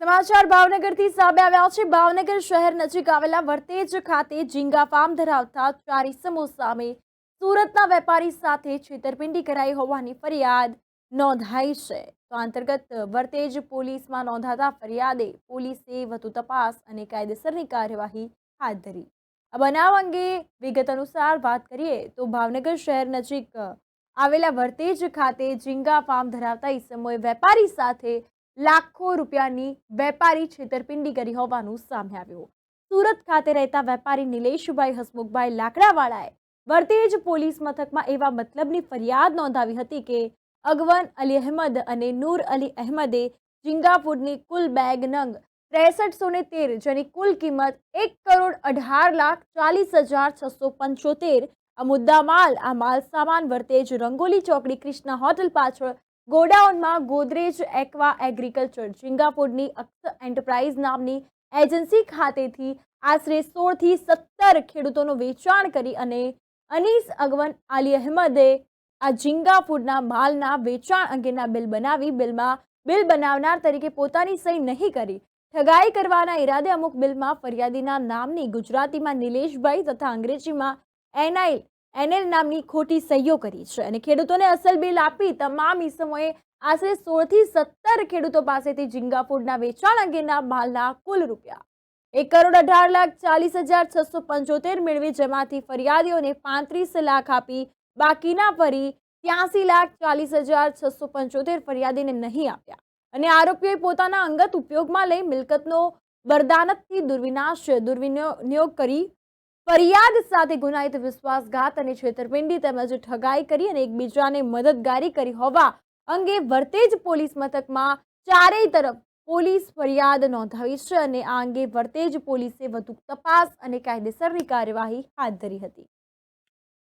સમાચાર ભાવનગરથી સામે આવ્યા છે. ભાવનગર શહેર નજીક આવેલા વર્તેજ ખાતે ઝીંગા ફાર્મ ધરાવતા ચાર ઇસમો સામે સુરતના વેપારી સાથે છેતરપિંડી કરાઈ હોવાની ફરિયાદ નોંધાઈ છે. તો અંતર્ગત વર્તેજ પોલીસમાં નોંધાતા ફરિયાદે પોલીસે વધુ તપાસ અને કાયદેસરની કાર્યવાહી હાથ ધરી. આ બનાવ અંગે વિગત અનુસાર વાત કરીએ તો ભાવનગર શહેર નજીક આવેલા વર્તેજ ખાતે ઝીંગા ફાર્મ ધરાવતા ઈસમોએ વેપારી સાથે લાખો રૂપિયાની વેપારી છેતરપિંડી કરી હોવાનું સામે આવ્યું. સુરત ખાતે રહેતા વેપારી નિલેશભાઈ હસમુખભાઈ લાકડાવાળાએ વર્તેજ પોલીસ મથકમાં એવા મતલબની ફરિયાદ નોંધાવી હતી કે અગવન અલી અહેમદ અને નૂર અલી અહેમદે જિંગાપુરની કુલ બેગ નંગ ત્રેસઠસો ને તેર, જેની કુલ કિંમત એક કરોડ અઢાર લાખ ચાલીસ હજાર છસો પંચોતેર, આ મુદ્દામાલ, આ માલ સામાન વર્તેજ રંગોલી ચોકડી કૃષ્ણા હોટલ પાછળ ગોડાઉનમાં ગોદરેજ એક્વા એગ્રીકલ્ચર, સિંગાપોરની અક્ષ એન્ટરપ્રાઇઝ નામની એજન્સી ખાતેથી આશરે સોળથી સત્તર ખેડૂતોનું વેચાણ કરી અને અનીસ અગવન આલી અહેમદે આ ઝીંગા ફૂડના માલના વેચાણ અંગેના બિલ બનાવી, બિલમાં બિલ બનાવનાર તરીકે પોતાની સહી નહીં કરી. ઠગાઈ કરવાના ઈરાદે અમુક બિલમાં ફરિયાદીના નામની ગુજરાતીમાં નિલેશભાઈ તથા અંગ્રેજીમાં એનઆઈ એનએલ નામની ખોટી સહીઓ કરી છે અને ખેડૂતોને અસલ બિલ આપી તમામ ઇસમોએ આશરે સોળથી સત્તર ખેડૂતો પાસેથી ઝીંગા ફૂડના વેચાણ અંગેના માલના કુલ રૂપિયા. એક કરોડ અઢાર લાખ ચાલીસ હજાર છસો પંચોતેર મેળવી જેમાંથી ફરિયાદીઓને પાંત્રીસ લાખ આપી બાકીના ફરી ત્યાસી લાખ ચાલીસ હજાર છસો પંચોતેર ફરિયાદીને નહીં આપ્યા. અને આરોપીઓએ પોતાના અંગત ઉપયોગમાં લઈ મિલકતનો બરદાનતથી દુર્વિનાશ દુર્વિનિયોગ કરી ફરિયાદ સાથે ગુનાહિત વિશ્વાસઘાત અને છેતરપિંડી તેમજ ઠગાઈ કરી અને એકબીજાને મદદગારી કરી હોવા અંગે વર્તેજ પોલીસ મથકમાં ચારેય તરફ પોલીસ ફરિયાદ નોંધાવી છે અને આ અંગે વર્તેજ પોલીસે વધુ તપાસ અને કાયદેસરની કાર્યવાહી હાથ ધરી હતી.